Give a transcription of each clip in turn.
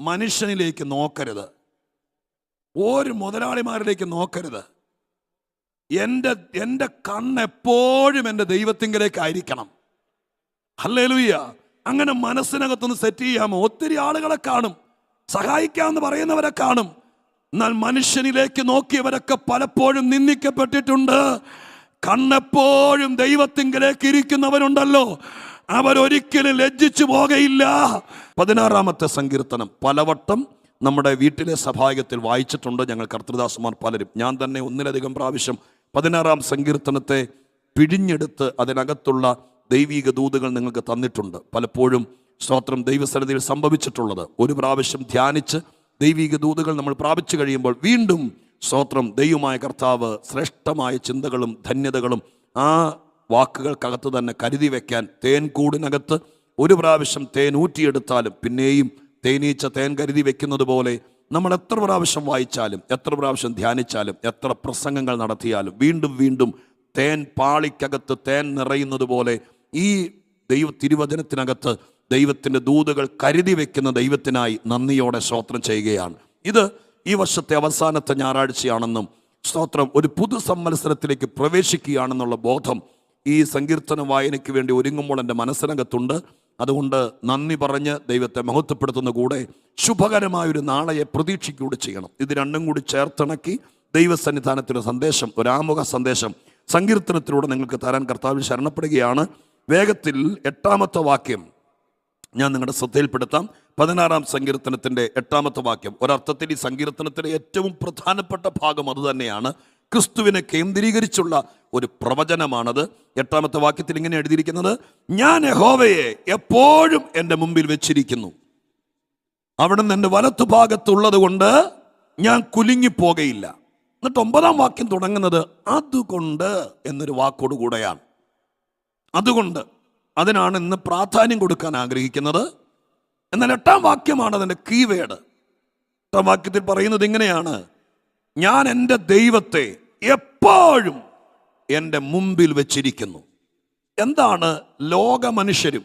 മനുഷ്യനിലേക്ക് നോക്കരുത്. ഒരു മുതലാളിമാരിലേക്ക് നോക്കരുത്. എന്റെ എന്റെ കണ്ണ് എപ്പോഴും എന്റെ ദൈവത്തിങ്കിലേക്ക് ആയിരിക്കണം. ഹല്ലേലൂയ്യ. അങ്ങനെ മനസ്സിനകത്തൊന്ന് സെറ്റ് ചെയ്യാമോ? ഒത്തിരി ആളുകളെ കാണും. സഹായിക്കാമെന്ന് പറയുന്നവരെ കാണും. എന്നാൽ മനുഷ്യനിലേക്ക് നോക്കിയവരൊക്കെ പലപ്പോഴും നിന്ദിക്കപ്പെട്ടിട്ടുണ്ട്. കണ്ണെപ്പോഴും ദൈവത്തിങ്കിലേക്ക് ഇരിക്കുന്നവരുണ്ടല്ലോ. അവരൊരിക്കലും ലജ്ജിച്ചു പോകയില്ല. പതിനാറാമത്തെ സങ്കീർത്തനം പലവട്ടം നമ്മുടെ വീട്ടിലെ സഭായത്തിൽ വായിച്ചിട്ടുണ്ട്. ഞങ്ങൾ കർത്തൃദാസന്മാർ പലരും. ഞാൻ തന്നെ ഒന്നിലധികം പ്രാവശ്യം പതിനാറാം സങ്കീർത്തനത്തെ പിഴിഞ്ഞെടുത്ത് അതിനകത്തുള്ള ദൈവീക ദൂതുകൾ നിങ്ങൾക്ക് തന്നിട്ടുണ്ട്. പലപ്പോഴും സ്തോത്രം ദൈവസന്നിധിയിൽ സംഭവിച്ചിട്ടുള്ളത്. ഒരു പ്രാവശ്യം ധ്യാനിച്ച് ദൈവീക ദൂതുകൾ നമ്മൾ പ്രാപിച്ചു കഴിയുമ്പോൾ വീണ്ടും സ്തോത്രം ദൈവമായ കർത്താവ് ശ്രേഷ്ഠമായ ചിന്തകളും ധന്യതകളും ആ വാക്കുകൾക്കകത്ത് തന്നെ കരുതി വെക്കാൻ തേൻ കൂടിനകത്ത് ഒരു പ്രാവശ്യം തേൻ ഊറ്റിയെടുത്താലും പിന്നെയും തേനീച്ച തേൻ കരുതി വെക്കുന്നത് പോലെ നമ്മൾ എത്ര പ്രാവശ്യം വായിച്ചാലും എത്ര പ്രാവശ്യം ധ്യാനിച്ചാലും എത്ര പ്രസംഗങ്ങൾ നടത്തിയാലും വീണ്ടും വീണ്ടും തേൻ പാളിക്കകത്ത് തേൻ നിറയുന്നത് പോലെ ഈ ദൈവ തിരുവചനത്തിനകത്ത് ദൈവത്തിന്റെ ദൂതുകൾ കരുതി വെക്കുന്ന ദൈവത്തിനായി നന്ദിയോടെ സ്തോത്രം ചെയ്യുകയാണ്. ഇത് ഈ വർഷത്തെ അവസാനത്തെ ഞായറാഴ്ചയാണെന്നും സ്തോത്രം ഒരു പുതു സംവത്സരത്തിലേക്ക് പ്രവേശിക്കുകയാണെന്നുള്ള ബോധം ഈ സങ്കീർത്തന വായനയ്ക്ക് വേണ്ടി ഒരുങ്ങുമ്പോൾ എന്റെ മനസ്സിനകത്തുണ്ട്. അതുകൊണ്ട് നന്ദി പറഞ്ഞ് ദൈവത്തെ മഹത്വപ്പെടുത്തുന്ന കൂടെ ശുഭകരമായൊരു നാളെയെ പ്രതീക്ഷിക്കൂടെ ചെയ്യണം. ഇത് രണ്ടും കൂടി ചേർത്തിണക്കി ദൈവസന്നിധാനത്തിന്റെ സന്ദേശം ഒരാമുഖ സന്ദേശം സങ്കീർത്തനത്തിലൂടെ നിങ്ങൾക്ക് തരാൻ കർത്താവിൽ ശരണപ്പെടുകയാണ്. വേഗത്തിൽ എട്ടാമത്തെ വാക്യം ഞാൻ നിങ്ങളുടെ ശ്രദ്ധയിൽപ്പെടുത്താം. പതിനാറാം സങ്കീർത്തനത്തിന്റെ എട്ടാമത്തെ വാക്യം. ഒരർത്ഥത്തിൽ ഈ സങ്കീർത്തനത്തിലെ ഏറ്റവും പ്രധാനപ്പെട്ട ഭാഗം അതുതന്നെയാണ് ക്രിസ്തുവിനെ കേന്ദ്രീകരിച്ചുള്ള ഒരു പ്രവചനമാണത്. എട്ടാമത്തെ വാക്യത്തിൽ ഇങ്ങനെ എഴുതിയിരിക്കുന്നത് ഞാൻ യഹോവയെ എപ്പോഴും എന്റെ മുമ്പിൽ വെച്ചിരിക്കുന്നു. അവിടുന്ന് എന്റെ വലത്തുഭാഗത്തുള്ളത് കൊണ്ട് ഞാൻ കുലുങ്ങിപ്പോകയില്ല. എന്നിട്ട് ഒമ്പതാം വാക്യം തുടങ്ങുന്നത് അതുകൊണ്ട് എന്നൊരു വാക്കോട് കൂടെയാണ്. അതുകൊണ്ട് അതിനാണ് ഇന്ന് പ്രാധാന്യം കൊടുക്കാൻ ആഗ്രഹിക്കുന്നത്. എന്നാൽ എട്ടാം വാക്യമാണ് അതിന്റെ കീവേഡ്. എട്ടാം വാക്യത്തിൽ പറയുന്നത് ഇങ്ങനെയാണ് ഞാൻ എന്റെ ദൈവത്തെ എപ്പോഴും എന്റെ മുമ്പിൽ വെച്ചിരിക്കുന്നു. എന്താണ് ലോക മനുഷ്യരും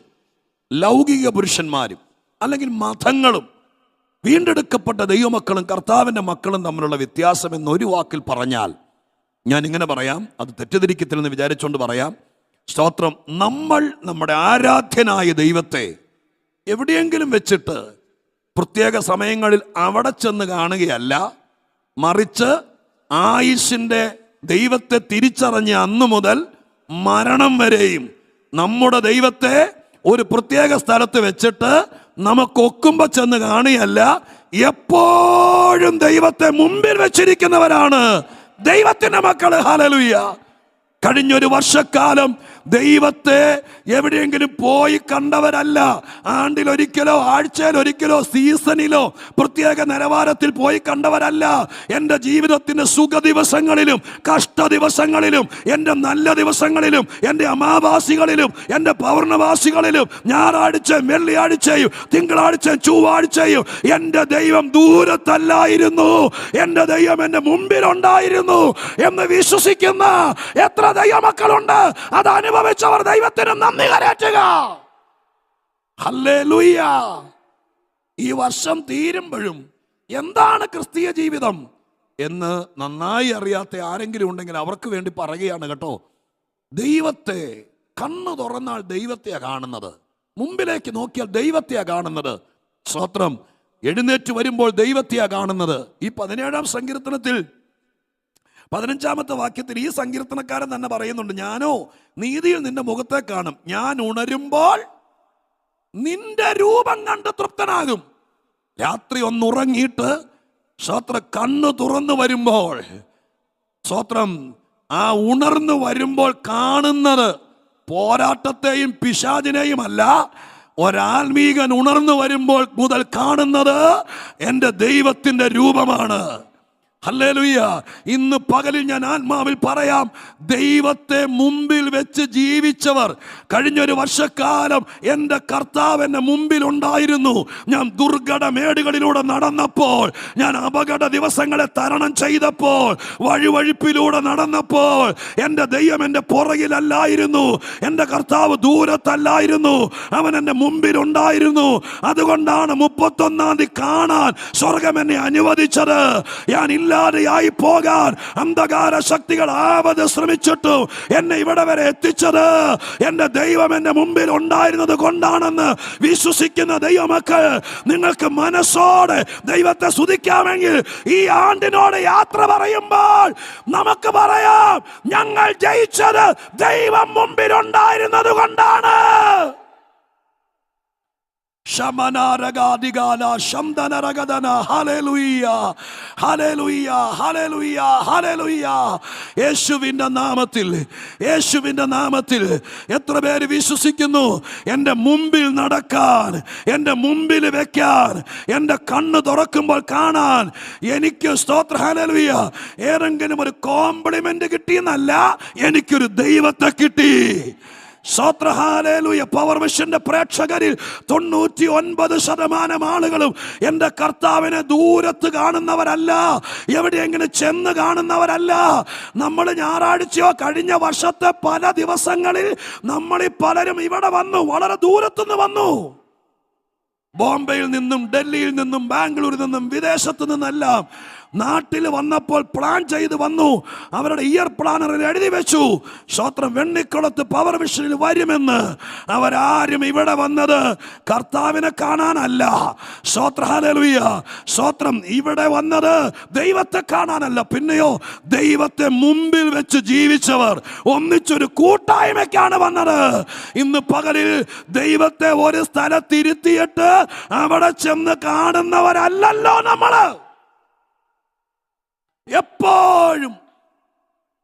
ലൗകിക പുരുഷന്മാരും അല്ലെങ്കിൽ മതങ്ങളും വീണ്ടെടുക്കപ്പെട്ട ദൈവമക്കളും കർത്താവിന്റെ മക്കളും തമ്മിലുള്ള വ്യത്യാസം ഒരു വാക്കിൽ പറഞ്ഞാൽ ഞാൻ ഇങ്ങനെ പറയാം അത് തെറ്റിദ്ധരിക്കത്തില്ലെന്ന് വിചാരിച്ചുകൊണ്ട് പറയാം. സ്തോത്രം നമ്മൾ നമ്മുടെ ആരാധ്യനായ ദൈവത്തെ എവിടെയെങ്കിലും വെച്ചിട്ട് പ്രത്യേക സമയങ്ങളിൽ അവിടെ ചെന്ന് കാണുകയല്ല മറിച്ച് ആയുഷിന്റെ ദൈവത്തെ തിരിച്ചറിഞ്ഞ അന്നു മുതൽ മരണം വരെയും നമ്മുടെ ദൈവത്തെ ഒരു പ്രത്യേക സ്ഥലത്ത് വെച്ചിട്ട് നമുക്കൊക്കുമ്പോൾ ചെന്ന് കാണിയല്ല എപ്പോഴും ദൈവത്തെ മുമ്പിൽ വെച്ചിരിക്കുന്നവരാണ് ദൈവത്തിന്റെ മക്കൾ. ഹാലലുയ്യ കഴിഞ്ഞൊരു വർഷക്കാലം ദൈവത്തെ എവിടെയെങ്കിലും പോയി കണ്ടവരല്ല. ആണ്ടിൽ ഒരിക്കലോ ആഴ്ചയിൽ ഒരിക്കലോ സീസണിലോ പ്രത്യേക നിലവാരത്തിൽ പോയി കണ്ടവരല്ല. എന്റെ ജീവിതത്തിന്റെ സുഖ ദിവസങ്ങളിലും കഷ്ട ദിവസങ്ങളിലും എന്റെ നല്ല ദിവസങ്ങളിലും എന്റെ അമാവാസികളിലും എന്റെ പൗർണവാസികളിലും ഞായറാഴ്ചയും വെള്ളിയാഴ്ചയും തിങ്കളാഴ്ചയും ചൊവ്വാഴ്ചയും എന്റെ ദൈവം ദൂരത്തല്ലായിരുന്നു. എന്റെ ദൈവം എന്റെ മുമ്പിലുണ്ടായിരുന്നു എന്ന് വിശ്വസിക്കുന്ന എത്ര ദൈവമക്കളുണ്ട്? അത് അനുഭവിച്ചവർ ദൈവത്തിന് നന്ദി ഹല്ലേലൂയ. ഈ വർഷം തീരുമ്പോഴും എന്താണ് ക്രിസ്തീയ ജീവിതം എന്ന് നന്നായി അറിയാത്ത ആരെങ്കിലും ഉണ്ടെങ്കിൽ അവർക്ക് വേണ്ടി പറയുകയാണ് കേട്ടോ. ദൈവത്തെ കണ്ണു തുറന്നാൽ ദൈവത്തെയാണ് കാണുന്നത്. മുമ്പിലേക്ക് നോക്കിയാൽ ദൈവത്തെയാണ് കാണുന്നത്. സ്വത്രം എഴുന്നേറ്റ് വരുമ്പോൾ ദൈവത്തെയാണ് കാണുന്നത്. ഈ പതിനേഴാം സങ്കീർത്തനത്തിൽ പതിനഞ്ചാമത്തെ വാക്യത്തിൽ ഈ സങ്കീർത്തനക്കാരൻ തന്നെ പറയുന്നുണ്ട് ഞാനോ നീതിയിൽ നിന്റെ മുഖത്തെ കാണും. ഞാൻ ഉണരുമ്പോൾ നിന്റെ രൂപം കണ്ട് തൃപ്തനാകും. രാത്രി ഒന്നുറങ്ങിയിട്ട് സ്വത്ര കണ്ണു തുറന്നു വരുമ്പോൾ സ്വത്രം ആ ഉണർന്നു വരുമ്പോൾ കാണുന്നത് പോരാട്ടത്തെയും പിശാചിനെയും അല്ല ഒരാത്മീകൻ ഉണർന്നു വരുമ്പോൾ മുതൽ കാണുന്നത് എന്റെ ദൈവത്തിന്റെ രൂപമാണ്. ഹല്ലേലൂയ. ഇന്ന് പകലിൽ ഞാൻ ആത്മാവിൽ പറയാം ദൈവത്തെ മുമ്പിൽ വെച്ച് ജീവിച്ചവർ കഴിഞ്ഞൊരു വർഷക്കാലം എന്റെ കർത്താവ് എന്റെ മുമ്പിൽ ഉണ്ടായിരുന്നു ഞാൻ ദുർഘട മേടുകളിലൂടെ നടന്നപ്പോൾ ഞാൻ അപകട ദിവസങ്ങളെ തരണം ചെയ്തപ്പോൾ വഴിവഴിപ്പിലൂടെ നടന്നപ്പോൾ എന്റെ ദൈവം എന്റെ പുറകിലല്ലായിരുന്നു. എന്റെ കർത്താവ് ദൂരത്തല്ലായിരുന്നു. അവൻ എന്റെ മുമ്പിൽ ഉണ്ടായിരുന്നു അതുകൊണ്ടാണ് മുപ്പത്തൊന്നാം തീയതി കാണാൻ സ്വർഗം എന്നെ അനുവദിച്ചത്. ഞാൻ ഇല്ലാതെയായി പോകാൻ അന്ധകാര ശക്തികൾ ആവത് ശ്രമിച്ചിട്ടും. എന്നെ ഇവിടെ വരെ എത്തിച്ചത് എന്റെ ദൈവം എന്റെ മുമ്പിൽ ഉണ്ടായിരുന്നത് കൊണ്ടാണെന്ന് വിശ്വസിക്കുന്ന ദൈവമക്കൾ നിങ്ങൾക്ക് മനസ്സോടെ ദൈവത്തെ സ്തുതിക്കാമെങ്കിൽ ഈ ആണ്ടിനോട് യാത്ര പറയുമ്പോൾ നമുക്ക് പറയാം ഞങ്ങൾ ജയിച്ചത് ദൈവം മുമ്പിൽ ഉണ്ടായിരുന്നത് കൊണ്ടാണ്. ശമനാരകാദികാല ശംദനരഗദന ഹല്ലേലൂയ ഹല്ലേലൂയ ഹല്ലേലൂയ ഹല്ലേലൂയ യേശുവിന്റെ നാമത്തിൽ യേശുവിന്റെ നാമത്തിൽ എത്ര പേര് വിശ്വസിക്കുന്നു? എന്റെ മുമ്പിൽ നടക്കാൻ എന്റെ മുമ്പിൽ വെക്കാൻ എന്റെ കണ്ണ് തുറക്കുമ്പോൾ കാണാൻ എനിക്ക് സ്തോത്ര. ഹല്ലേലൂയ ഏതെങ്കിലും ഒരു കോംപ്ലിമെന്റ് കിട്ടിയെന്നല്ല എനിക്കൊരു ദൈവത്തെ കിട്ടി. സ്വത്രഹാലേലുയ പവർ മിഷന്റെ പ്രേക്ഷകരിൽ തൊണ്ണൂറ്റി ഒൻപത് ശതമാനം ആളുകളും എന്റെ കർത്താവിനെ ദൂരത്ത് കാണുന്നവരല്ല. എവിടെയെങ്കിലും ചെന്ന് കാണുന്നവരല്ല. നമ്മൾ ഞായറാഴ്ചയോ കഴിഞ്ഞ വർഷത്തെ പല ദിവസങ്ങളിൽ നമ്മളിൽ പലരും ഇവിടെ വന്നു വളരെ ദൂരത്തുനിന്ന് വന്നു. ബോംബെയിൽ നിന്നും ഡൽഹിയിൽ നിന്നും ബാംഗ്ലൂരിൽ നിന്നും വിദേശത്തു നിന്നെല്ലാം നാട്ടിൽ വന്നപ്പോൾ പ്ലാൻ ചെയ്ത് വന്നു. അവരുടെ ഇയർ പ്ലാനറിൽ എഴുതി വെച്ചു. ശോത്രം വെണ്ണിക്കുളത്ത് പവർ മിഷനിൽ വരുമെന്ന്. അവരാരും ഇവിടെ വന്നത് കർത്താവിനെ കാണാനല്ല. ശ്രോത്രഹാലലുയ്യ ശോത്രം ഇവിടെ വന്നത് ദൈവത്തെ കാണാനല്ല. പിന്നെയോ ദൈവത്തെ മുമ്പിൽ വെച്ച് ജീവിച്ചവർ ഒന്നിച്ചൊരു കൂട്ടായ്മയ്ക്കാണ് വന്നത്. ഇന്ന് പകലിൽ ദൈവത്തെ ഒരു സ്ഥലത്തിരുത്തിയിട്ട് അവിടെ ചെന്ന് കാണുന്നവരല്ലല്ലോ നമ്മൾ. എപ്പോഴും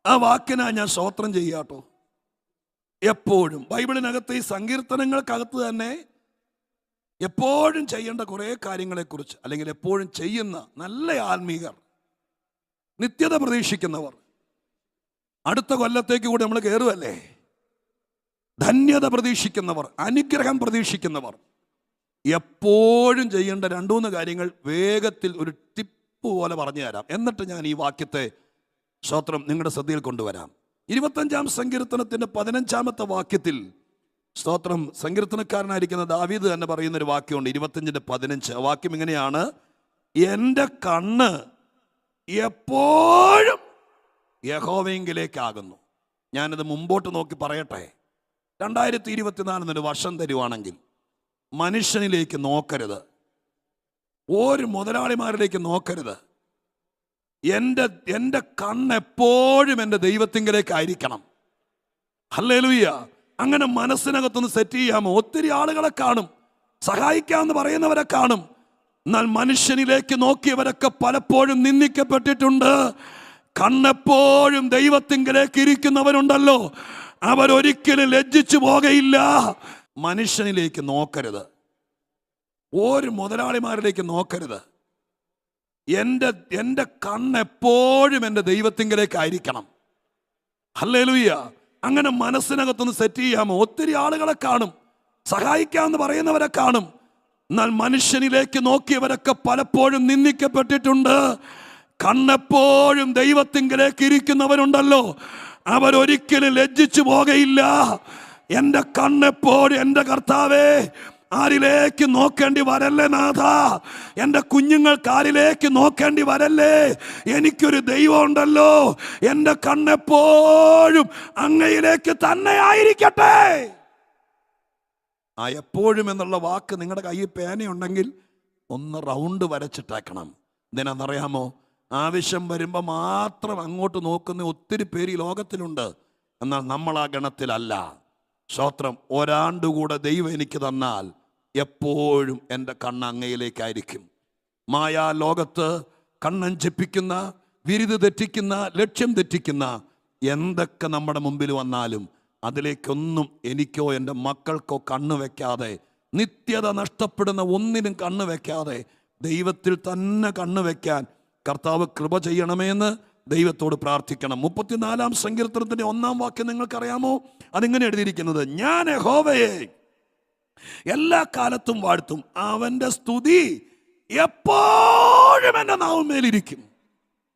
ആ വാക്കിനാ ഞാൻ സ്വോത്രം ചെയ്യാട്ടോ എപ്പോഴും. ബൈബിളിനകത്ത് ഈ സങ്കീർത്തനങ്ങൾക്കകത്ത് തന്നെ എപ്പോഴും ചെയ്യേണ്ട കുറേ കാര്യങ്ങളെക്കുറിച്ച് അല്ലെങ്കിൽ എപ്പോഴും ചെയ്യുന്ന നല്ല ആത്മീകർ നിത്യത പ്രതീക്ഷിക്കുന്നവർ അടുത്ത കൊല്ലത്തേക്ക് കൂടി നമ്മൾ കയറുമല്ലേ ധന്യത പ്രതീക്ഷിക്കുന്നവർ അനുഗ്രഹം പ്രതീക്ഷിക്കുന്നവർ എപ്പോഴും ചെയ്യേണ്ട രണ്ടൂന്ന് കാര്യങ്ങൾ വേഗത്തിൽ ഒരു ടിപ്പ് പോലെ പറഞ്ഞു തരാം. എന്നിട്ട് ഞാൻ ഈ വാക്യത്തെ സ്തോത്രം നിങ്ങളുടെ ശ്രദ്ധയിൽ കൊണ്ടുവരാം. ഇരുപത്തഞ്ചാം സങ്കീർത്തനത്തിന്റെ പതിനഞ്ചാമത്തെ വാക്യത്തിൽ സ്തോത്രം. സങ്കീർത്തനക്കാരനായിരിക്കുന്ന ദാവീദ് തന്നെ പറയുന്ന ഒരു വാക്യമുണ്ട്. ഇരുപത്തഞ്ചിന്റെ പതിനഞ്ച്. ആ വാക്യം ഇങ്ങനെയാണ്. എന്റെ കണ്ണ് എപ്പോഴും യഹോവയെങ്കിലേക്കാകുന്നു. ഞാനിത് മുമ്പോട്ട് നോക്കി പറയട്ടെ. രണ്ടായിരത്തി ഇരുപത്തിനാലിനൊരു വർഷം തരുവാണെങ്കിൽ മനുഷ്യനിലേക്ക് നോക്കരുത്. ഒരു മുതലാളിമാരിലേക്ക് നോക്കരുത്. എന്റെ എന്റെ കണ്ണ് എപ്പോഴും എന്റെ ദൈവത്തിങ്കിലേക്ക് ആയിരിക്കണം. ഹല്ലേലൂയ അങ്ങനെ മനസ്സിനകത്തൊന്ന് സെറ്റ് ചെയ്യാമോ? ഒത്തിരി ആളുകളെ കാണും. സഹായിക്കാമെന്ന് പറയുന്നവരെ കാണും. എന്നാൽ മനുഷ്യനിലേക്ക് നോക്കിയവരൊക്കെ പലപ്പോഴും നിന്ദിക്കപ്പെട്ടിട്ടുണ്ട്. കണ്ണെപ്പോഴും ദൈവത്തിങ്കിലേക്ക് ഇരിക്കുന്നവരുണ്ടല്ലോ. അവരൊരിക്കലും ലജ്ജിച്ചു പോകയില്ല. മനുഷ്യനിലേക്ക് നോക്കരുത്. ഒരു മുതലാളിമാരിലേക്ക് നോക്കരുത്. എന്റെ എന്റെ കണ്ണ് എപ്പോഴും എന്റെ ദൈവത്തിങ്കിലേക്കായിരിക്കണം ആയിരിക്കണം. ഹല്ലേലൂയ. അങ്ങനെ മനസ്സിനകത്തൊന്ന് സെറ്റ് ചെയ്യാമോ? ഒത്തിരി ആളുകളെ കാണും. സഹായിക്കാമെന്ന് പറയുന്നവരെ കാണും. എന്നാൽ മനുഷ്യനിലേക്ക് നോക്കിയവരൊക്കെ പലപ്പോഴും നിന്ദിക്കപ്പെട്ടിട്ടുണ്ട്. കണ്ണെപ്പോഴും ദൈവത്തിങ്കിലേക്ക് ഇരിക്കുന്നവരുണ്ടല്ലോ. അവരൊരിക്കലും ലജ്ജിച്ചു പോകയില്ല. എന്റെ കണ്ണെപ്പോഴും എന്റെ കർത്താവേ ആരിലേക്ക് നോക്കേണ്ടി വരല്ലേ നാഥ? എന്റെ കുഞ്ഞുങ്ങൾക്ക് ആരിലേക്ക് നോക്കേണ്ടി വരല്ലേ? എനിക്കൊരു ദൈവം ഉണ്ടല്ലോ. എന്റെ കണ്ണെപ്പോഴും അങ്ങയിലേക്ക് തന്നെ ആയിരിക്കട്ടെ. ആ എപ്പോഴും എന്നുള്ള വാക്ക് നിങ്ങളുടെ കയ്യിൽ പേനയുണ്ടെങ്കിൽ ഒന്ന് റൗണ്ട് വരച്ചിട്ടേക്കണം. എന്തിനാണെന്നറിയാമോ ആവശ്യം വരുമ്പോൾ മാത്രം അങ്ങോട്ട് നോക്കുന്ന ഒത്തിരി പേര് ഈ ലോകത്തിലുണ്ട്. എന്നാൽ നമ്മൾ ആ ഗണത്തിലല്ല. സ്തോത്രം ഒരാണ്ടുകൂടെ ദൈവം എനിക്ക് തന്നാൽ എപ്പോഴും എന്റെ കണ്ണ് അങ്ങയിലേക്കായിരിക്കും. മായാ ലോകത്ത് കണ്ണഞ്ചിപ്പിക്കുന്ന വിരുത് തെറ്റിക്കുന്ന ലക്ഷ്യം തെറ്റിക്കുന്ന എന്തൊക്കെ നമ്മുടെ മുമ്പിൽ വന്നാലും അതിലേക്കൊന്നും എനിക്കോ എന്റെ മക്കൾക്കോ കണ്ണു വെക്കാതെ നിത്യത നഷ്ടപ്പെടുന്ന ഒന്നിനും കണ്ണു വെക്കാതെ ദൈവത്തിൽ തന്നെ കണ്ണു വെക്കാൻ കർത്താവ് കൃപ ചെയ്യണമെന്ന് ദൈവത്തോട് പ്രാർത്ഥിക്കണം. മുപ്പത്തിനാലാം സങ്കീർത്തനത്തിന്റെ ഒന്നാം വാക്യം നിങ്ങൾക്കറിയാമോ? അതിങ്ങനെ എഴുതിയിരിക്കുന്നത് ഞാൻ യഹോവയെ എല്ലാ കാലത്തും വാഴ്ത്തും. അവന്റെ സ്തുതി എപ്പോഴും എന്റെ നാവുമേലിരിക്കും.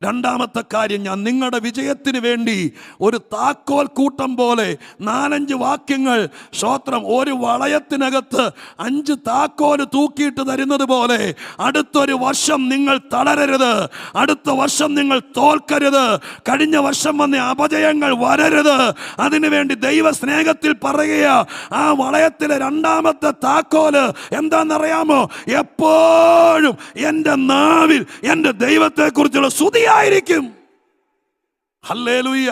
രണ്ടാമത്തെ കാര്യം ഞാൻ നിങ്ങളുടെ വിജയത്തിന് വേണ്ടി ഒരു താക്കോൽ കൂട്ടം പോലെ നാലഞ്ച് വാക്യങ്ങൾ ശ്രോത്രം ഒരു വളയത്തിനകത്ത് അഞ്ച് താക്കോൽ തൂക്കിയിട്ട് തരുന്നത് പോലെ അടുത്തൊരു വർഷം നിങ്ങൾ തളരരുത് അടുത്ത വർഷം നിങ്ങൾ തോൽക്കരുത് കഴിഞ്ഞ വർഷം വന്ന അപജയങ്ങൾ വരരുത്. അതിനുവേണ്ടി ദൈവ സ്നേഹത്തിൽ പറയുക ആ വളയത്തിലെ രണ്ടാമത്തെ താക്കോൽ എന്താണെന്നറിയാമോ? എപ്പോഴും എന്റെ നാവിൽ എന്റെ ദൈവത്തെക്കുറിച്ചുള്ള ഹല്ലേലൂയ.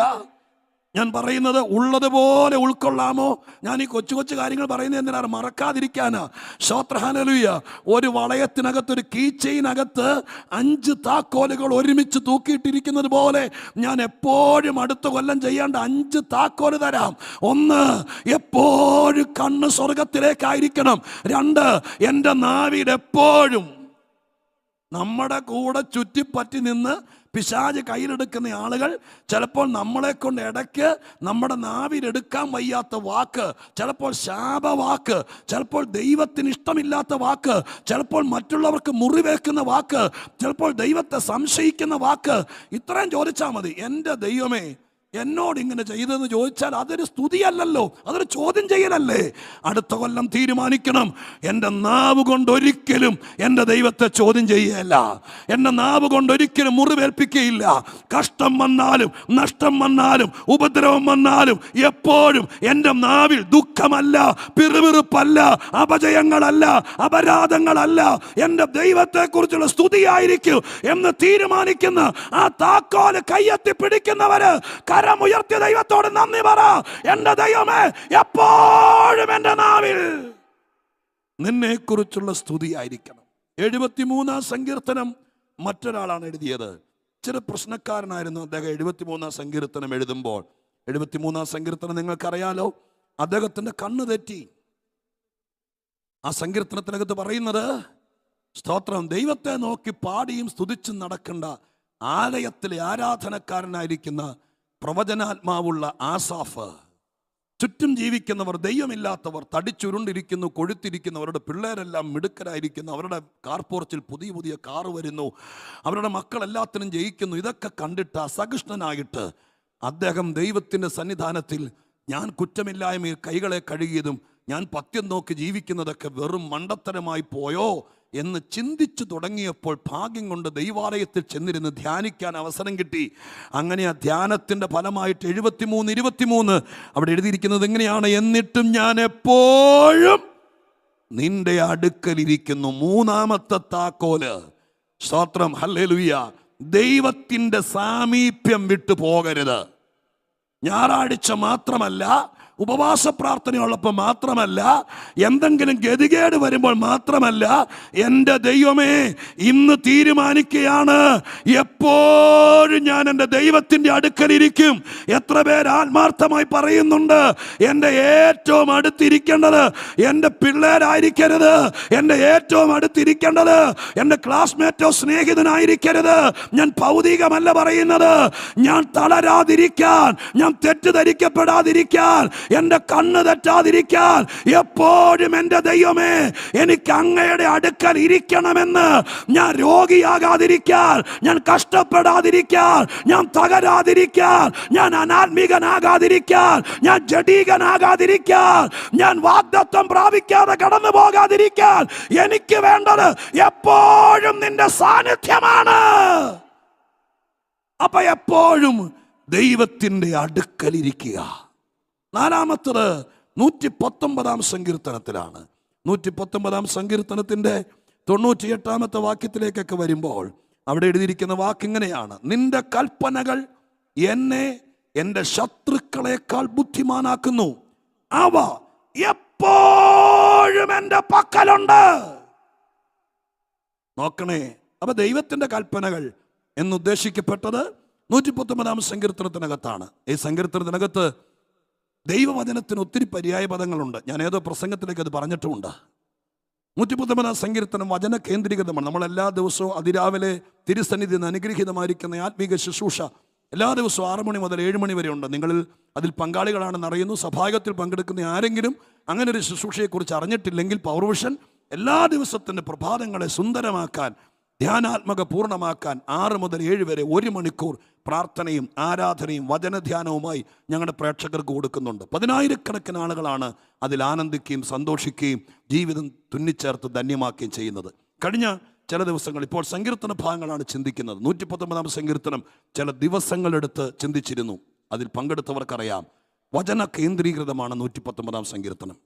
ഞാൻ പറയുന്നത് ഉള്ളതുപോലെ ഉൾക്കൊള്ളാമോ? ഞാൻ ഈ കൊച്ചു കൊച്ചു കാര്യങ്ങൾ പറയുന്നത് എന്തിനാണ് മറക്കാതിരിക്കാനാ. ശോത്രഹാനലുയ്യ ഒരു വളയത്തിനകത്ത് ഒരു കീച്ചയിനകത്ത് അഞ്ച് താക്കോലുകൾ ഒരുമിച്ച് തൂക്കിയിട്ടിരിക്കുന്നത് പോലെ ഞാൻ എപ്പോഴും അടുത്ത കൊല്ലം ചെയ്യേണ്ട അഞ്ച് താക്കോൽ തരാം. ഒന്ന് എപ്പോഴും കണ്ണ് സ്വർഗത്തിലേക്കായിരിക്കണം രണ്ട് എന്റെ നാവിൽ എപ്പോഴും നമ്മുടെ കൂടെ ചുറ്റിപ്പറ്റി നിന്ന് പിശാജ് കയ്യിലെടുക്കുന്ന ആളുകൾ ചിലപ്പോൾ നമ്മളെ കൊണ്ട് ഇടയ്ക്ക് നമ്മുടെ നാവിലെടുക്കാൻ വയ്യാത്ത വാക്ക് ചിലപ്പോൾ ശാപവാക്ക് ചിലപ്പോൾ ദൈവത്തിന് ഇഷ്ടമില്ലാത്ത വാക്ക് ചിലപ്പോൾ മറ്റുള്ളവർക്ക് മുറിവേക്കുന്ന വാക്ക് ചിലപ്പോൾ ദൈവത്തെ സംശയിക്കുന്ന വാക്ക്. ഇത്രയും ചോദിച്ചാൽ മതി എന്റെ ദൈവമേ എന്നോട് ഇങ്ങനെ ചെയ്തെന്ന് ചോദിച്ചാൽ അതൊരു സ്തുതിയല്ലല്ലോ അതൊരു ചോദ്യം ചെയ്യലല്ലേ? അടുത്ത കൊല്ലം തീരുമാനിക്കണം. എന്റെ നാവ് കൊണ്ടൊരിക്കലും എന്റെ ദൈവത്തെ ചോദ്യം ചെയ്യുകയല്ല എന്റെ നാവ് കൊണ്ടൊരിക്കലും മുറിവേൽപ്പിക്കുകയില്ല കഷ്ടം വന്നാലും നഷ്ടം വന്നാലും ഉപദ്രവം വന്നാലും എപ്പോഴും എന്റെ നാവിൽ ദുഃഖമല്ല പിറുപിറുപ്പല്ല അപജയങ്ങളല്ല അപരാധങ്ങളല്ല. എന്റെ ദൈവത്തെക്കുറിച്ചുള്ള സ്തുതിയായിരിക്കും എന്ന് തീരുമാനിക്കുന്ന ആ താക്കോൽ കയ്യെത്തി പിടിക്കുന്നവര് കരമുയർത്തിയ ദൈവത്തോട് നന്ദി പറ. എന്റെ ദൈവമേ എപ്പോഴും എന്റെ നാവിൽ. നിന്നെ കുറിച്ചുള്ള സ്തുതിയായിരിക്കണം എഴുപത്തിമൂന്നാം സങ്കീർത്തനം മറ്റൊരാളാണ് എഴുതിയത്. ചില പ്രശ്നക്കാരനായിരുന്നു അദ്ദേഹം എഴുപത്തിമൂന്നാം സങ്കീർത്തനം എഴുതുമ്പോൾ. എഴുപത്തിമൂന്നാം സങ്കീർത്തനം നിങ്ങൾക്കറിയാലോ? അദ്ദേഹത്തിന്റെ കണ്ണ് തെറ്റി. ആ സങ്കീർത്തനത്തിനകത്ത് പറയുന്നത് സ്തോത്രം ദൈവത്തെ നോക്കി പാടിയും സ്തുതിച്ചും നടക്കേണ്ട ആലയത്തിലെ ആരാധനക്കാരനായിരിക്കുന്ന പ്രവചനാത്മാവുള്ള ആസാഫ് ചുറ്റും ജീവിക്കുന്നവർ ദൈവമില്ലാത്തവർ തടിച്ചുരുണ്ടിരിക്കുന്നു കൊഴുത്തിരിക്കുന്നു അവരുടെ പിള്ളേരെല്ലാം മിടുക്കരായിരിക്കുന്നു അവരുടെ കാർ പോർച്ചിൽ പുതിയ പുതിയ കാർ വരുന്നു അവരുടെ മക്കൾ എല്ലാത്തിനും ജയിക്കുന്നു. ഇതൊക്കെ കണ്ടിട്ട് അസഹിഷ്ണനായിട്ട് അദ്ദേഹം ദൈവത്തിന്റെ സന്നിധാനത്തിൽ ഞാൻ കുറ്റമില്ലായ്മയിൽ കൈകളെ കഴുകിയതും ഞാൻ പത്യം നോക്കി ജീവിക്കുന്നതൊക്കെ വെറും മണ്ടത്തരമായി പോയോ എന്ന് ചിന്തിച്ചു തുടങ്ങിയപ്പോൾ ഭാഗ്യം കൊണ്ട് ദൈവാലയത്തിൽ ചെന്നിരുന്ന് ധ്യാനിക്കാൻ അവസരം കിട്ടി. അങ്ങനെ ആ ധ്യാനത്തിന്റെ ഫലമായിട്ട് എഴുപത്തിമൂന്ന് ഇരുപത്തിമൂന്ന് അവിടെ എഴുതിയിരിക്കുന്നത് എങ്ങനെയാണ്? എന്നിട്ടും ഞാൻ എപ്പോഴും നിന്റെ അടുക്കലിരിക്കുന്നു. മൂന്നാമത്തെ താക്കോൽ. സ്തോത്രം. ഹല്ലേലൂയ. ദൈവത്തിന്റെ സാമീപ്യം വിട്ടു പോകരുത് ഞായറാഴ്ച മാത്രമല്ല ഉപവാസ പ്രാർത്ഥനയുള്ളപ്പോൾ മാത്രമല്ല എന്തെങ്കിലും ഗതികേട് വരുമ്പോൾ മാത്രമല്ല എന്റെ ദൈവമേ ഇന്ന് തീരുമാനിക്കുകയാണ്. എപ്പോഴും ഞാൻ എന്റെ ദൈവത്തിന്റെ അടുക്കലിരിക്കും എത്ര പേര് ആത്മാർത്ഥമായി പറയുന്നുണ്ട് എന്റെ ഏറ്റവും അടുത്തിരിക്കേണ്ടത് എന്റെ പിള്ളേരായിരിക്കരുത്. എന്റെ ഏറ്റവും അടുത്തിരിക്കേണ്ടത് എന്റെ ക്ലാസ്മേറ്റോ സ്നേഹിതനായിരിക്കരുത്. ഞാൻ ഭൗതികമല്ല പറയുന്നത്. ഞാൻ തളരാതിരിക്കാൻ ഞാൻ തെറ്റിദ്ധരിക്കപ്പെടാതിരിക്കാൻ എന്റെ കണ്ണ് തെറ്റാതിരിക്കാൻ എപ്പോഴും എന്റെ ദൈവമേ എനിക്ക് അങ്ങയുടെ അടുക്കൽ ഇരിക്കണമെന്ന് ഞാൻ രോഗിയാകാതിരിക്കാൻ ഞാൻ കഷ്ടപ്പെടാതിരിക്കാൻ ഞാൻ തകരാതിരിക്കാൻ ഞാൻ അനാത്മികനാകാതിരിക്കാൻ ഞാൻ ജഡീകനാകാതിരിക്കാൻ ഞാൻ വാഗ്ദത്വം പ്രാപിക്കാതെ കടന്നു പോകാതിരിക്കാൻ എനിക്ക് വേണ്ടത് എപ്പോഴും നിന്റെ സാന്നിധ്യമാണ്. അപ്പൊ എപ്പോഴും ദൈവത്തിന്റെ അടുക്കലിരിക്കുക നാലാമത്തത് നൂറ്റി പത്തൊമ്പതാം സങ്കീർത്തനത്തിലാണ്. നൂറ്റി പത്തൊമ്പതാം സങ്കീർത്തനത്തിന്റെ തൊണ്ണൂറ്റിയെട്ടാമത്തെ വാക്യത്തിലേക്കൊക്കെ വരുമ്പോൾ അവിടെ എഴുതിയിരിക്കുന്ന വാക്ക് ഇങ്ങനെയാണ്. നിന്റെ കൽപ്പനകൾ എന്നെ എന്റെ ശത്രുക്കളെക്കാൾ ബുദ്ധിമാനാക്കുന്നു. അവ എപ്പോഴും എന്റെ പക്കലുണ്ട്. നോക്കണേ അപ്പൊ ദൈവത്തിന്റെ കൽപ്പനകൾ എന്നുദ്ദേശിക്കപ്പെട്ടത് നൂറ്റി പത്തൊമ്പതാം സങ്കീർത്തനത്തിനകത്താണ്. ഈ സങ്കീർത്തനത്തിനകത്ത് ദൈവവചനത്തിന് ഒത്തിരി പര്യായ പദങ്ങളുണ്ട്. ഞാൻ ഏതോ പ്രസംഗത്തിലേക്ക് അത് പറഞ്ഞിട്ടുമുണ്ട്. നൂറ്റി പത്തൊമ്പതാം സങ്കീർത്തനം വചന കേന്ദ്രീകൃതമാണ്. നമ്മൾ എല്ലാ ദിവസവും അതിരാവിലെ തിരുസന്നിധി അനുഗ്രഹീതമായിരിക്കുന്ന ആത്മീക ശുശ്രൂഷ എല്ലാ ദിവസവും ആറു മണി മുതൽ ഏഴ് മണി വരെ ഉണ്ട് നിങ്ങളിൽ അതിൽ പങ്കാളികളാണെന്ന് അറിയുന്നു. സഭാഗത്തിൽ പങ്കെടുക്കുന്ന ആരെങ്കിലും അങ്ങനെ ഒരു ശുശ്രൂഷയെക്കുറിച്ച് അറിഞ്ഞിട്ടില്ലെങ്കിൽ പൗർവിഷൻ എല്ലാ ദിവസത്തിന്റെ പ്രഭാതങ്ങളെ സുന്ദരമാക്കാൻ ധ്യാനാത്മക പൂർണമാക്കാൻ ആറ് മുതൽ ഏഴ് വരെ ഒരു മണിക്കൂർ പ്രാർത്ഥനയും ആരാധനയും വചനധ്യാനവുമായി ഞങ്ങളുടെ പ്രേക്ഷകർക്ക് കൊടുക്കുന്നുണ്ട്. പതിനായിരക്കണക്കിന് ആളുകളാണ് അതിൽ ആനന്ദിക്കുകയും സന്തോഷിക്കുകയും ജീവിതം തുന്നിച്ചേർത്ത് ധന്യമാക്കുകയും ചെയ്യുന്നത്. കഴിഞ്ഞ ചില ദിവസങ്ങൾ ഇപ്പോൾ സങ്കീർത്തന ഭാഗങ്ങളാണ് ചിന്തിക്കുന്നത്. നൂറ്റി പത്തൊമ്പതാം സങ്കീർത്തനം ചില ദിവസങ്ങളെടുത്ത് ചിന്തിച്ചിരുന്നു. അതിൽ പങ്കെടുത്തവർക്കറിയാം. വചന കേന്ദ്രീകൃതമാണ് നൂറ്റി പത്തൊമ്പതാം സങ്കീർത്തനം.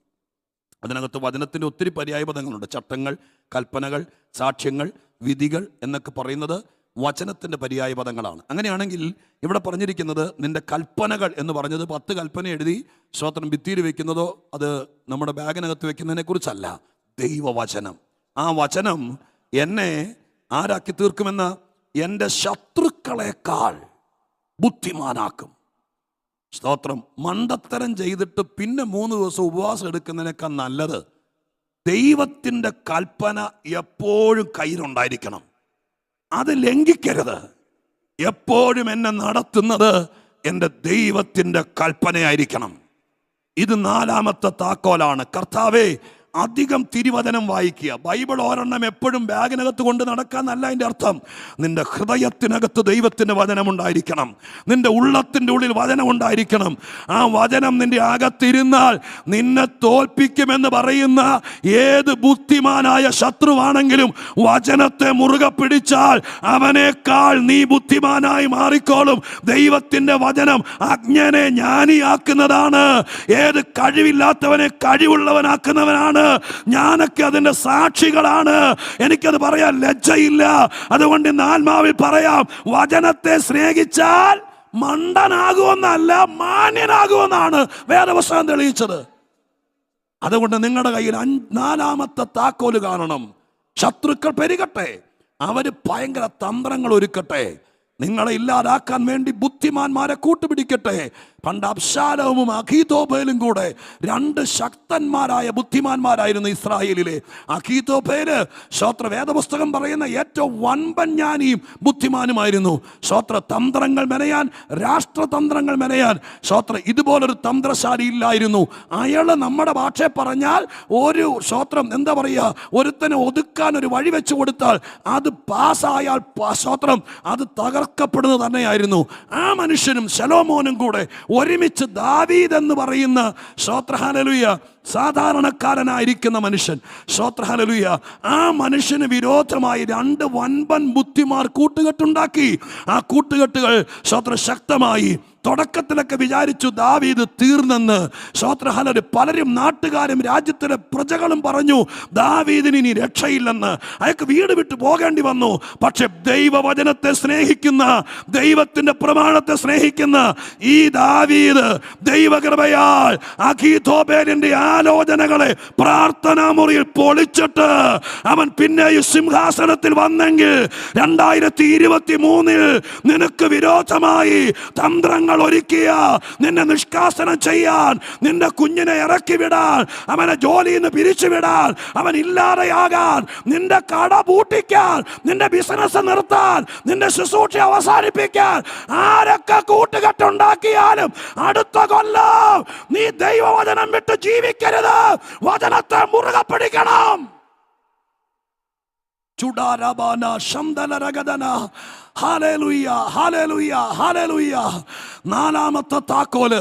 അതിനകത്ത് വചനത്തിന്റെ ഒത്തിരി പര്യായപദങ്ങളുണ്ട് ചട്ടങ്ങൾ കൽപ്പനകൾ സാക്ഷ്യങ്ങൾ വിധികൾ എന്നൊക്കെ പറയുന്നത് വചനത്തിന്റെ പര്യായപദങ്ങളാണ് അങ്ങനെയാണെങ്കിൽ ഇവിടെ പറഞ്ഞിരിക്കുന്നത് നിന്റെ കൽപ്പനകൾ എന്ന് പറഞ്ഞത് പത്ത് കൽപ്പന എഴുതി സ്വത്രം ഭിത്തിയിൽ വെക്കുന്നതോ അത് നമ്മുടെ ബാഗിനകത്ത് വെക്കുന്നതിനെ കുറിച്ചല്ല. ദൈവവചനം. ആ വചനം എന്നെ ആരാക്കി തീർക്കുമെന്ന് എന്റെ ശത്രുക്കളെക്കാൾ ബുദ്ധിമാനാക്കും. സ്തോത്രം. മണ്ടത്തരം ചെയ്തിട്ട് പിന്നെ മൂന്ന് ദിവസം ഉപവാസം എടുക്കുന്നതിനേക്കാൾ നല്ലത് ദൈവത്തിന്റെ കൽപ്പന എപ്പോഴും കയ്യിലുണ്ടായിരിക്കണം. അത് ലംഘിക്കരുത്. എപ്പോഴും എന്നെ നടത്തുന്നത് എന്റെ ദൈവത്തിന്റെ കൽപ്പനയായിരിക്കണം. ഇത് നാലാമത്തെ താക്കോലാണ്. കർത്താവേ അധികം തിരുവചനം വായിക്കുക. ബൈബിൾ ഒരെണ്ണം എപ്പോഴും ബാഗിനകത്ത് കൊണ്ട് നടക്കാന്നല്ല അതിന്റെ അർത്ഥം. നിന്റെ ഹൃദയത്തിനകത്ത് ദൈവത്തിന്റെ വചനം ഉണ്ടായിരിക്കണം. നിന്റെ ഉള്ളത്തിന്റെ ഉള്ളിൽ വചനം ഉണ്ടായിരിക്കണം. ആ വചനം നിന്റെ അകത്തിരുന്നാൽ നിന്നെ തോൽപ്പിക്കുമെന്ന് പറയുന്ന ഏത് ബുദ്ധിമാനായ ശത്രുവാണെങ്കിലും വചനത്തെ മുറുകെ പിടിച്ചാൽ അവനേക്കാൾ നീ ബുദ്ധിമാനായി മാറിക്കോളും. ദൈവത്തിന്റെ വചനം അജ്ഞനെ ജ്ഞാനിയാക്കുന്നതാണ്. ഏത് കഴിവില്ലാത്തവനെ കഴിവുള്ളവനാക്കുന്നവനാണ്. ഞാനൊക്കെ അതിന്റെ സാക്ഷികളാണ്. എനിക്കത് പറയാൻ ലജ്ജയില്ല. അതുകൊണ്ട് ഇന്ന് ആത്മാവിൽ പറയാം വചനത്തെ സ്നേഹിച്ചാൽ മണ്ടനാകുമെന്നല്ല മാന്യനാകുമെന്നാണ് വേദപുസ്തകം തെളിയിച്ചത്. അതുകൊണ്ട് നിങ്ങളുടെ കയ്യിൽ നാലാമത്തെ താക്കോൽ കാണണം. ശത്രുക്കൾ പെരുകട്ടെ. അവർ ഭയങ്കര തന്ത്രങ്ങൾ ഒരുക്കട്ടെ. നിങ്ങളെ ഇല്ലാതാക്കാൻ വേണ്ടി ബുദ്ധിമാന്മാരെ കൂട്ടുപിടിക്കട്ടെ. പണ്ട് അബ്ഷാലവും അഖീതോബേലും കൂടെ രണ്ട് ശക്തന്മാരായ ബുദ്ധിമാന്മാരായിരുന്നു ഇസ്രായേലിലെ. അഖീതോബേൽ ശ്രോത്ര വേദപുസ്തകം പറയുന്ന ഏറ്റവും വൻപൻ ജ്ഞാനിയും ബുദ്ധിമാനുമായിരുന്നു. ശ്രോത്ര തന്ത്രങ്ങൾ മെനയാൻ രാഷ്ട്രതന്ത്രങ്ങൾ മെനയാൻ ശ്രോത്ര ഇതുപോലൊരു തന്ത്രശാലി ഇല്ലായിരുന്നു. അയാൾ നമ്മുടെ ഭാഷയെ പറഞ്ഞാൽ ഒരു ശ്രോത്രം എന്താ പറയുക? ഒരുത്തനെ ഒതുക്കാൻ ഒരു വഴി വെച്ച് കൊടുത്താൽ അത് പാസ്സായാൽ ശ്രോത്രം അത് തകർക്കപ്പെടുന്നത് തന്നെയായിരുന്നു. ആ മനുഷ്യനും ശലോമോനും കൂടെ ഒരുമിച്ച് ദാവീദ് എന്ന് പറയുന്ന ശ്രോത്രഹാലലുയ സാധാരണക്കാരനായിരിക്കുന്ന മനുഷ്യൻ. ശ്രോത്രഹാലലുയ ആ മനുഷ്യന് വിരോധമായി രണ്ട് വൻപൻ ബുദ്ധിമാർ കൂട്ടുകെട്ടുണ്ടാക്കി. ആ കൂട്ടുകെട്ടുകൾ ശ്രോത്ര ശക്തമായി തുടക്കത്തിലൊക്കെ വിചാരിച്ചു ദാവീദ് തീർന്നെന്ന്. ശ്രോത്രഹലര് പലരും നാട്ടുകാരും രാജ്യത്തിലെ പ്രജകളും പറഞ്ഞു ദാവീദിന് ഇനി രക്ഷയില്ലെന്ന്. അയാൾക്ക് വീട് വിട്ടു പോകേണ്ടി വന്നു. പക്ഷെ ദൈവവചനത്തെ സ്നേഹിക്കുന്ന ദൈവത്തിന്റെ പ്രമാണത്തെ സ്നേഹിക്കുന്ന ഈ ദാവീദ് ദൈവകൃപയാൽ അഖീതോബേലിന്റെ ആലോചനകളെ പ്രാർത്ഥനാ മുറിയിൽ പൊളിച്ചിട്ട് അവൻ പിന്നെയും സിംഹാസനത്തിൽ വന്നെങ്കിൽ രണ്ടായിരത്തി ഇരുപത്തി മൂന്നിൽ നിനക്ക് വിരോധമായി തന്ത്രങ്ങൾ ഒരുക്കിയ നിന്നെ നിഷ്കാസനം ചെയ്യാൻ നിന്റെ കുഞ്ഞിനെ ഇറക്കി വിടാൻ അവനെ ജോലിയിൽ നിന്ന് പിരിച്ചുവിടാൻ അവൻ ഇല്ലാതെയാകാൻ നിന്റെ കട പൂട്ടിക്കാൻ നിന്റെ ബിസിനസ് നിർത്താൻ നിന്റെ ശുശ്രൂഷ അവസാനിപ്പിക്കാൻ ആരൊക്കെ കൂട്ടുകെട്ടുണ്ടാക്കിയാലും അടുത്ത കൊല്ലം നീ ദൈവവചനം വിട്ട് ജീവിക്കരുത്. വചനത്തെ മുറുകെ പിടിക്കണം. ചുടാരബാന ശംദലരഗദന ഹാലേലുയ്യ ഹാലേലുയ്യ ഹാലേലുയ്യ നാലാമത്തെ താക്കോൽ.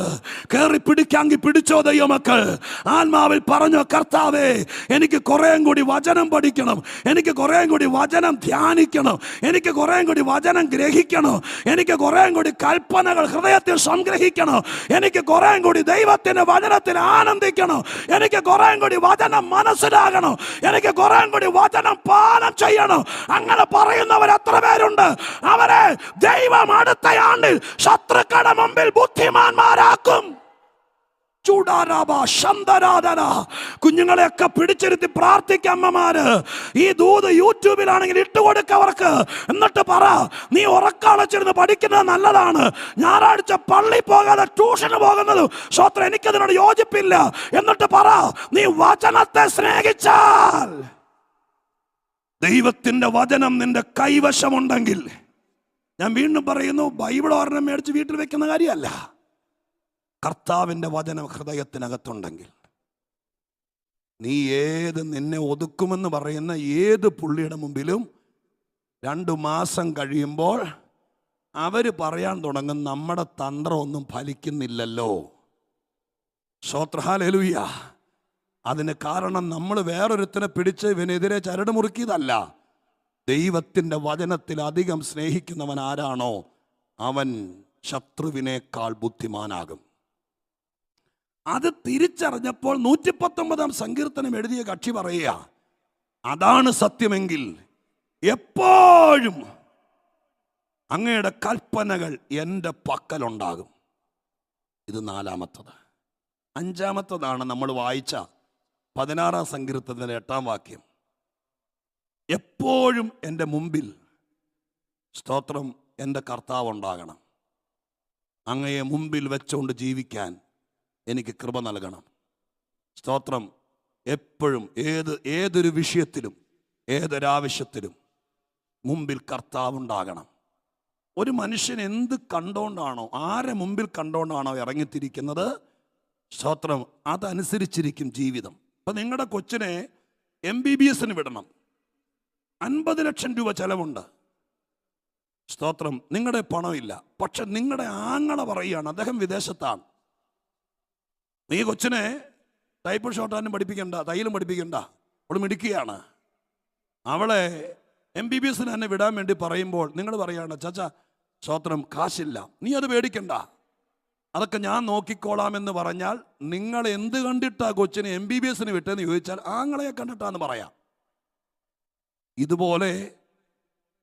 കയറി പിടിക്കാങ്കി പിടിച്ചോ ദൈവമക്കൾ. ആത്മാവിൽ പറഞ്ഞോ കർത്താവേ എനിക്ക് കുറേം കൂടി വചനം പഠിക്കണം. എനിക്ക് കുറേം കൂടി വചനം ധ്യാനിക്കണം. എനിക്ക് കുറേം കൂടി വചനം ഗ്രഹിക്കണം. എനിക്ക് കുറേം കൂടി കൽപ്പനകൾ ഹൃദയത്തിൽ സംഗ്രഹിക്കണം. എനിക്ക് കുറേം കൂടി ദൈവത്തിന്റെ വചനത്തിൽ ആനന്ദിക്കണം. എനിക്ക് കുറേം കൂടി വചനം മനസ്സിലാകണം. എനിക്ക് കുറേം കൂടി വചനം പാലം ചെയ്യണം. അങ്ങനെ പറയുന്നവർ എത്ര പേരുണ്ട്? അവരെ ദൈവം അടുത്ത ആണ്ടിൽ ശത്രുക്കളുടെ മുമ്പിൽ ബുദ്ധിമാന്മാരാക്കും. കുഞ്ഞുങ്ങളെയൊക്കെ പിടിച്ചിരുത്തി പ്രാർത്ഥിക്ക അമ്മമാര്. ഈ ദൂത് യൂട്യൂബിലാണെങ്കിൽ ഇട്ടുകൊടുക്ക അവർക്ക്. എന്നിട്ട് പറ നീ ഉറക്കളച്ചിരുന്ന് പഠിക്കുന്നത് നല്ലതാണ്. ഞായറാഴ്ച പള്ളി പോകാതെ ട്യൂഷന് പോകുന്നത് ശ്രോത്ര എനിക്കതിനോട് യോജിപ്പില്ല. എന്നിട്ട് പറ നീ വചനത്തെ സ്നേഹിച്ചാൽ. ദൈവത്തിന്റെ വചനം നിന്റെ കൈവശമുണ്ടെങ്കിൽ ഞാൻ വീണ്ടും പറയുന്നു ബൈബിൾ ഒരെണ്ണം മേടിച്ച് വീട്ടിൽ വെക്കുന്ന കാര്യമല്ല. കർത്താവിന്റെ വചനം ഹൃദയത്തിനകത്തുണ്ടെങ്കിൽ നീ ഏത് നിന്നെ ഒതുക്കുമെന്ന് പറയുന്ന ഏത് പുള്ളിയുടെ മുമ്പിലും രണ്ടു മാസം കഴിയുമ്പോൾ അവർ പറയാൻ തുടങ്ങും നമ്മുടെ തന്ത്രമൊന്നും ഫലിക്കുന്നില്ലല്ലോ. ശ്രോത്രഹാലൂയ അതിന് കാരണം നമ്മൾ വേറൊരുത്തനെ പിടിച്ച് ഇവനെതിരെ ചരട് മുറുക്കിയതല്ല. ദൈവത്തിന്റെ വചനത്തിൽ അധികം സ്നേഹിക്കുന്നവൻ ആരാണോ? അവൻ ശത്രുവിനേക്കാൾ ബുദ്ധിമാനാകും. അത് തിരിച്ചറിഞ്ഞപ്പോൾ നൂറ്റി പത്തൊമ്പതാം സങ്കീർത്തനം എഴുതിയ കക്ഷി പറയുക അതാണ് സത്യമെങ്കിൽ എപ്പോഴും അങ്ങയുടെ കൽപ്പനകൾ എന്റെ പക്കലുണ്ടാകും. ഇത് നാലാമത്തത്. അഞ്ചാമത്തതാണ് നമ്മൾ വായിച്ച പതിനാറാം സങ്കീർത്തനത്തിന്റെ എട്ടാം വാക്യം. എപ്പോഴും എന്റെ മുമ്പിൽ സ്തോത്രം എന്റെ കർത്താവ് ഉണ്ടാകണം അങ്ങയെ മുമ്പിൽ വെച്ചുകൊണ്ട് ജീവിക്കാൻ എനിക്ക് കൃപ നൽകണം. സ്തോത്രം. എപ്പോഴും ഏത് ഏതൊരു വിഷയത്തിലും ഏതൊരാവശ്യത്തിലും മുമ്പിൽ കർത്താവ് ഉണ്ടാകണം. ഒരു മനുഷ്യൻ എന്ത് കണ്ടോണ്ടാണോ ആരെ മുമ്പിൽ കണ്ടോണ്ടാണോ ഇറങ്ങിത്തിരിക്കുന്നത്? സ്തോത്രം. അതനുസരിച്ചിരിക്കും ജീവിതം. അപ്പം നിങ്ങളുടെ കൊച്ചിനെ എം ബി ബി എസിന് വിടണം. അൻപത് ലക്ഷം രൂപ ചെലവുണ്ട്. സ്തോത്രം. നിങ്ങളുടെ പണമില്ല. പക്ഷെ നിങ്ങളുടെ ആങ്ങള പറയുകയാണ് അദ്ദേഹം വിദേശത്താണ്. നീ കൊച്ചിനെ ടൈപ്പ് ഷോട്ടാനും പഠിപ്പിക്കണ്ട തയ്യലും പഠിപ്പിക്കണ്ട. അവൾ മിടിക്കുകയാണ് അവളെ എം ബി ബി എസിന് തന്നെ വിടാൻ വേണ്ടി പറയുമ്പോൾ നിങ്ങൾ പറയാണ് ചാച്ച സ്വത്രം കാശില്ല. നീ അത് പേടിക്കണ്ട. അതൊക്കെ ഞാൻ നോക്കിക്കോളാമെന്ന് പറഞ്ഞാൽ നിങ്ങൾ എന്ത് കണ്ടിട്ടാ കൊച്ചിനെ എം ബി ബി എസിന് വിട്ടെന്ന് ചോദിച്ചാൽ ആങ്ങളെ കണ്ടിട്ടാന്ന് പറയാം. ഇതുപോലെ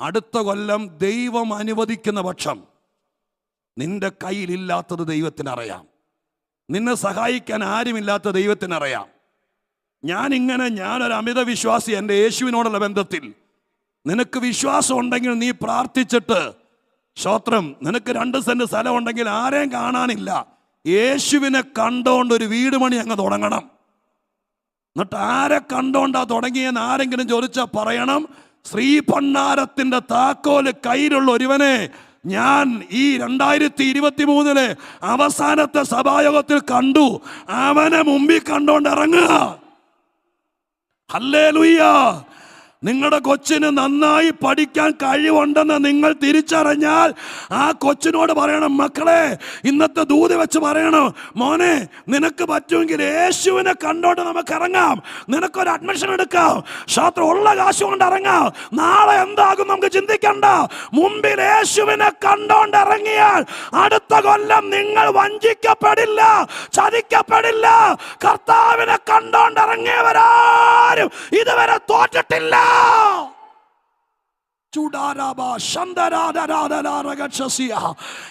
അടുത്ത കൊല്ലം ദൈവം അനുവദിക്കുന്ന പക്ഷം നിന്റെ കയ്യിലില്ലാത്തത് ദൈവത്തിനറിയാം. നിന്നെ സഹായിക്കാൻ ആരുമില്ലാത്ത ദൈവത്തിനറിയാം. ഞാനിങ്ങനെ ഞാനൊരു അമിത വിശ്വാസി എന്റെ യേശുവിനോടുള്ള ബന്ധത്തിൽ. നിനക്ക് വിശ്വാസം ഉണ്ടെങ്കിൽ നീ പ്രാർത്ഥിച്ചിട്ട് ശ്രോത്രം നിനക്ക് രണ്ട് സെന്റ് സ്ഥലം ഉണ്ടെങ്കിൽ ആരെയും കാണാനില്ല. യേശുവിനെ കണ്ടോണ്ട് ഒരു വീട് പണി അങ്ങ് തുടങ്ങണം. എന്നിട്ട് ആരെ കണ്ടോണ്ടാ തുടങ്ങിയെന്ന് ആരെങ്കിലും ചോദിച്ചാൽ പറയണം. ശ്രീ ഭണ്ണാരത്തിന്റെ താക്കോൽ കയ്യിലുള്ള ഒരുവനെ ഞാൻ ഈ രണ്ടായിരത്തി ഇരുപത്തി മൂന്നിലെ അവസാനത്തെ സഭായോഗത്തിൽ കണ്ടു. അവനെ മുമ്പിൽ കണ്ടോണ്ട് ഇറങ്ങുക. നിങ്ങളുടെ കൊച്ചിന് നന്നായി പഠിക്കാൻ കഴിവുണ്ടെന്ന് നിങ്ങൾ തിരിച്ചറിഞ്ഞാൽ ആ കൊച്ചിനോട് പറയണം മക്കളെ ഇന്നത്തെ ദൂതി വെച്ച് പറയണം മോനെ നിനക്ക് പറ്റുമെങ്കിൽ യേശുവിനെ കണ്ടോണ്ട് നമുക്ക് ഇറങ്ങാം. നിനക്കൊരു അഡ്മിഷൻ എടുക്കാം. ശാസ്ത്രം ഉള്ള കാശ് കൊണ്ട് ഇറങ്ങാം. നാളെ എന്താകും നമുക്ക് ചിന്തിക്കണ്ട. മുമ്പിൽ യേശുവിനെ കണ്ടോണ്ട് ഇറങ്ങിയാൽ അടുത്ത കൊല്ലം നിങ്ങൾ വഞ്ചിക്കപ്പെടില്ല ചതിക്കപ്പെടില്ല. കർത്താവിനെ കണ്ടോണ്ട് ഇറങ്ങിയവരാരും ഇതുവരെ തോറ്റിട്ടില്ല. não!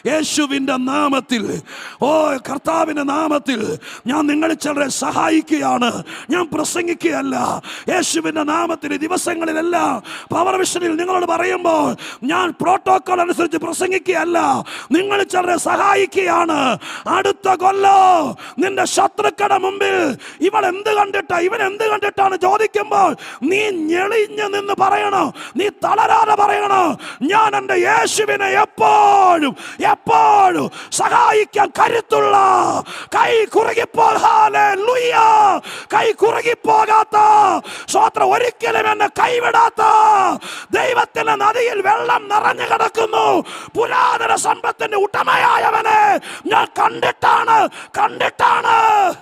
യേശുവിന്റെ നാമത്തിൽ ഓ കർത്താവിന്റെ നാമത്തിൽ ഞാൻ നിങ്ങൾ ചിലരെ സഹായിക്കുകയാണ് ഞാൻ പ്രസംഗിക്കുകയല്ല യേശുവിന്റെ നാമത്തിൽ ദിവസങ്ങളിലെല്ലാം പവർ വിഷനിൽ നിങ്ങളോട് പറയുമ്പോൾ ഞാൻ പ്രോട്ടോകോൾ അനുസരിച്ച് പ്രസംഗിക്കുകയല്ല നിങ്ങൾ ചിലരെ സഹായിക്കുകയാണ് അടുത്ത കൊല്ലോ നിന്റെ ശത്രുക്കളുടെ മുമ്പിൽ ഇവൾ എന്ത് കണ്ടിട്ടാ ഇവൻ എന്ത് കണ്ടിട്ടാണ് ചോദിക്കുമ്പോൾ നീ ഞെളിഞ്ഞ് നിന്ന് പറയണോ നീ തളരാതെ പറയണോ? ഞാൻ എന്റെ യേശുവിനെ എപ്പോഴും എപ്പോഴും സഹായിക്കാൻ കരുത്തുള്ള. കൈ ഹല്ലേലൂയ. കൈ കുറുകിപ്പോകാത്ത. സ്വാത്ര ഒരിക്കലും എന്നെ കൈവിടാത്ത. ദൈവത്തിന്റെ നദിയിൽ വെള്ളം നിറഞ്ഞു കിടക്കുന്നു. പുരാതന സമ്പത്തിന്റെ ഉടമയായവനെ ഞാൻ കണ്ടിട്ടാണ് കണ്ടിട്ടാണ്.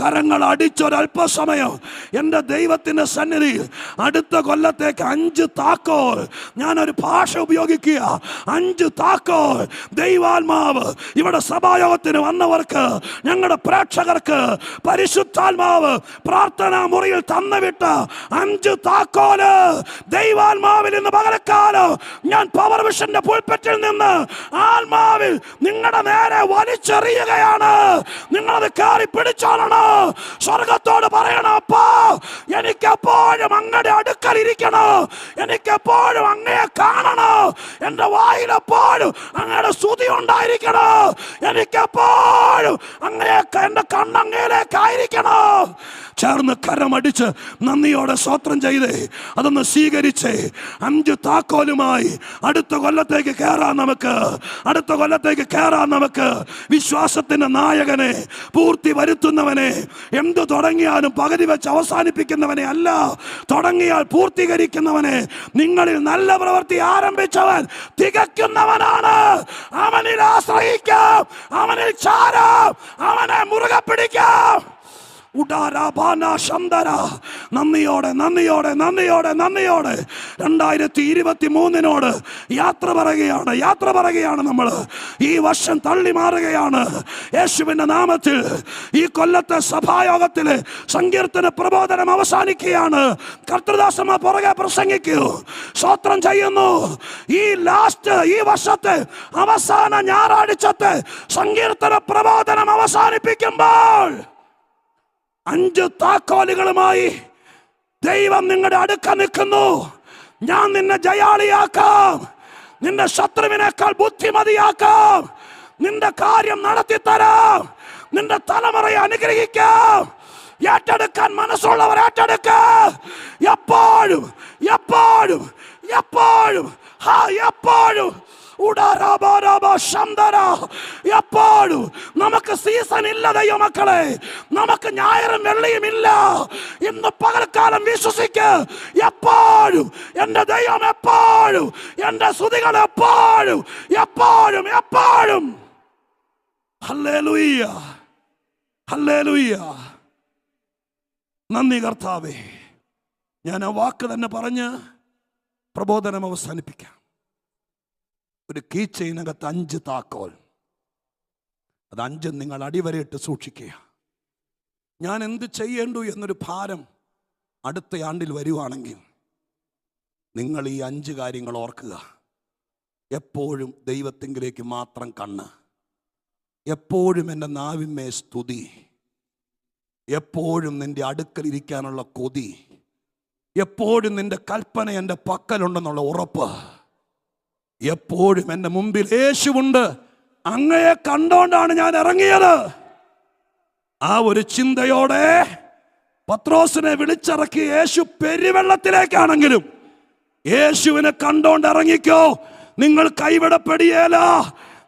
കരങ്ങൾ അടിച്ചൊരല്പസമയം എന്റെ ദൈവത്തിന്റെ സന്നിധിയിൽ അടുത്ത കൊല്ലത്തേക്ക് അഞ്ച് താക്കോൽ. ഞാനൊരു ഭാഷ ഉപയോഗിക്കുക. അഞ്ച് താക്കോൽ. ദൈവാത്മാവ് ഇവിടെ സഭായോഗത്തിന് വന്നവർക്ക് ഞങ്ങളുടെ പ്രേക്ഷകർക്ക് പരിശുദ്ധാത്മാവ് പ്രാർത്ഥനാ മുറിയിൽ തന്നുവിട്ട അഞ്ച് താക്കോൽ ദൈവാത്മാവിൽ നിന്ന് പകരക്കാലം ഞാൻ പവർ വിഷന്റെ പുൽപ്പറ്റിൽ നിന്ന് ആത്മാവിൽ നിങ്ങളുടെ നേരെ വലിച്ചെറിയുകയാണ്. നിങ്ങളത് കയറി പിടിച്ചോളണം. സ്വർഗത്തോട് പറയണം അപ്പാ എനിക്കെപ്പോഴും അങ്ങയുടെ അടുക്കൽ ഇരിക്കണം. എനിക്കെപ്പോഴും അങ്ങയെ കാണണം. എന്റെ വായിലെപ്പോഴും അങ്ങയുടെ സ്തുതി ഉണ്ടായിരിക്കണം. എനിക്കെപ്പോഴും അങ്ങയെ എന്റെ കണ്ണങ്ങയിലേക്കായിരിക്കണം ചേർന്ന് കരമടിച്ച് നന്ദിയോടെ സ്വത്രം ചെയ്തേ. അതൊന്ന് സ്വീകരിച്ച്. അഞ്ച് താക്കോലുമായി അടുത്ത കൊല്ലത്തേക്ക് കയറാൻ നമുക്ക്. അടുത്ത കൊല്ലത്തേക്ക് കയറാൻ നമുക്ക്. വിശ്വാസത്തിന്റെ നായകനെ പൂർത്തി വരുത്തുന്നവനെ എന്ത് തുടങ്ങിയാലും പകുതി വെച്ച് അവസാനിപ്പിക്കുന്നവനെ അല്ല തുടങ്ങിയാൽ പൂർത്തീകരിക്കുന്നവനെ നിങ്ങളിൽ നല്ല പ്രവൃത്തി ആരംഭിച്ചവൻ തികയ്ക്കുന്നവനാണ്. അവനിൽ ആശ്രയിക്കാം അവനിൽ ചാരാം അവനെ മുറുകെ പിടിക്കാം. നന്ദിയോടെ നന്ദിയോടെ നന്ദിയോടെ നന്ദിയോടെ. രണ്ടായിരത്തി ഇരുപത്തി മൂന്നിനോട് യാത്ര പറയുകയാണ് യാത്ര പറയുകയാണ് നമ്മൾ ഈ വർഷം തള്ളി മാറുകയാണ്. യേശുവിന്റെ നാമത്തിൽ ഈ കൊല്ലത്തെ സഭായോഗത്തിൽ സങ്കീർത്തന പ്രബോധനം അവസാനിക്കുകയാണ്. കർത്തൃദാസമ്മ പുറകെ പ്രസംഗിക്കൂ. സ്വത്രം ചെയ്യുന്നു. ഈ ലാസ്റ്റ് ഈ വർഷത്തെ അവസാന ഞായറാഴ്ചത്തെ സങ്കീർത്തന പ്രബോധനം അവസാനിപ്പിക്കുമ്പോൾ അഞ്ച് താക്കോലുകളുമായി ദൈവം നിങ്ങളുടെ അടുക്ക നിൽക്കുന്നു. ഞാൻ നിന്നെ ജയാളിയാക്കാം. നിന്റെ ശത്രുവിനേക്കാൾ ബുദ്ധിമതിയാക്കാം. നിന്റെ കാര്യം നടത്തി തരാം നിന്റെ തലമുറയെ അനുഗ്രഹിക്കാം. ഏറ്റെടുക്കാൻ മനസ്സുള്ളവർ ഏറ്റെടുക്ക. എപ്പോഴും എപ്പോഴും എപ്പോഴും ഹാ എപ്പോഴും. എപ്പോഴും നമുക്ക് സീസൺ ഇല്ല ദൈവ മക്കളെ. നമുക്ക് ഞായറും വെള്ളിയും ഇല്ല. ഇന്ന് പകൽക്കാലം വിശ്വസിക്ക്. എപ്പോഴും എന്റെ ദൈവം എപ്പോഴും എന്റെ ശ്രുതികൾ എപ്പോഴും എപ്പോഴും എപ്പോഴും നന്ദി കർത്താവേ. ഞാൻ ആ വാക്ക് തന്നെ പറഞ്ഞ് പ്രബോധനം അവസാനിപ്പിക്കാം. ഒരു കീ ചെയിനകത്ത് അഞ്ച് താക്കോൽ. അത് അഞ്ചും നിങ്ങൾ അടിവരയിട്ട് സൂക്ഷിക്കുക. ഞാൻ എന്ത് ചെയ്യേണ്ടു എന്നൊരു ഭാരം അടുത്ത ആണ്ടിൽ വരുവാണെങ്കിൽ നിങ്ങൾ ഈ അഞ്ച് കാര്യങ്ങൾ ഓർക്കുക. എപ്പോഴും ദൈവത്തിങ്കിലേക്ക് മാത്രം കണ്ണ്. എപ്പോഴും എന്റെ നാവിന്മേ സ്തുതി. എപ്പോഴും നിന്റെ അടുക്കൽ ഇരിക്കാനുള്ള കൊതി. എപ്പോഴും നിന്റെ കൽപ്പന എന്റെ പക്കലുണ്ടെന്നുള്ള ഉറപ്പ്. എപ്പോഴും എന്റെ മുമ്പിൽ യേശുവുണ്ട്. അങ്ങയെ കണ്ടോണ്ടാണ് ഞാൻ ഇറങ്ങിയത്. ആ ഒരു ചിന്തയോടെ പത്രോസിനെ വിളിച്ചിറക്കി യേശു പെരുവെള്ളത്തിലേക്കാണെങ്കിലും യേശുവിനെ കണ്ടോണ്ട് ഇറങ്ങിക്കോ. നിങ്ങൾ കൈവിടപ്പെടിയേല.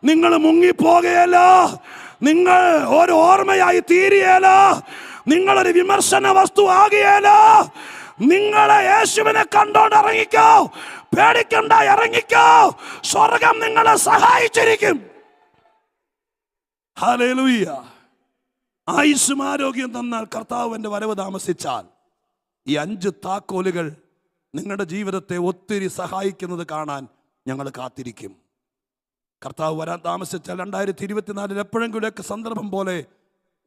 നിങ്ങൾ മുങ്ങിപ്പോകേല നിങ്ങൾ ഒരു ഓർമ്മയായി തീരിയേല. നിങ്ങളൊരു വിമർശന വസ്തു ആകിയേല. നിങ്ങളെ യേശുവിനെ കണ്ടോണ്ട് ഇറങ്ങിക്കോ. പേടിക്കണ്ട ഇറങ്ങിക്കോ. സ്വർഗം നിങ്ങളെ സഹായിച്ചിരിക്കും. ഹല്ലേലൂയ ആയുസ്സും ആരോഗ്യം തന്നാൽ കർത്താവിന്റെ വരവ് താമസിച്ചാൽ ഈ അഞ്ച് താക്കോലുകൾ നിങ്ങളുടെ ജീവിതത്തെ ഒത്തിരി സഹായിക്കുന്നത് കാണാൻ ഞങ്ങൾ കാത്തിരിക്കും. കർത്താവ് വരാൻ താമസിച്ചാൽ രണ്ടായിരത്തി ഇരുപത്തിനാലിൽ എപ്പോഴെങ്കിലുമൊക്കെ സന്ദർഭം പോലെ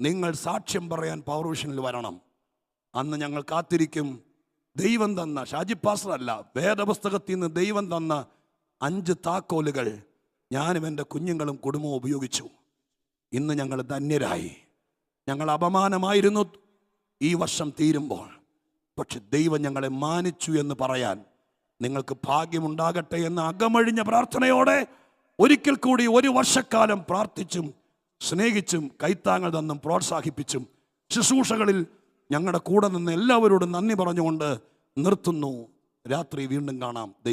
നിങ്ങൾ സാക്ഷ്യം പറയാൻ പൗർവിഷനിൽ വരണം. അന്ന് ഞങ്ങൾ കാത്തിരിക്കും. ദൈവം തന്ന ഷാജി പാസ്റ്റർ അല്ല വേദപുസ്തകത്തിൽ നിന്ന് ദൈവം തന്ന അഞ്ച് താക്കോലുകൾ ഞാനും എന്റെ കുഞ്ഞുങ്ങളും കുടുംബവും ഉപയോഗിച്ചു. ഇന്ന് ഞങ്ങൾ ധന്യരായി. ഞങ്ങൾ അപമാനമായിരുന്നു ഈ വർഷം തീരുമ്പോൾ. പക്ഷെ ദൈവം ഞങ്ങളെ മാനിച്ചു എന്ന് പറയാൻ നിങ്ങൾക്ക് ഭാഗ്യമുണ്ടാകട്ടെ എന്ന് അകമഴിഞ്ഞ പ്രാർത്ഥനയോടെ ഒരിക്കൽ കൂടി ഒരു വർഷക്കാലം പ്രാർത്ഥിച്ചും സ്നേഹിച്ചും കൈത്താങ്ങൾ തന്നും പ്രോത്സാഹിപ്പിച്ചും ശുശ്രൂഷകളിൽ ഞങ്ങളുടെ കൂടെ നിന്ന് എല്ലാവരോടും നന്ദി പറഞ്ഞുകൊണ്ട് നിർത്തുന്നു. രാത്രി വീണ്ടും കാണാം. ദൈവം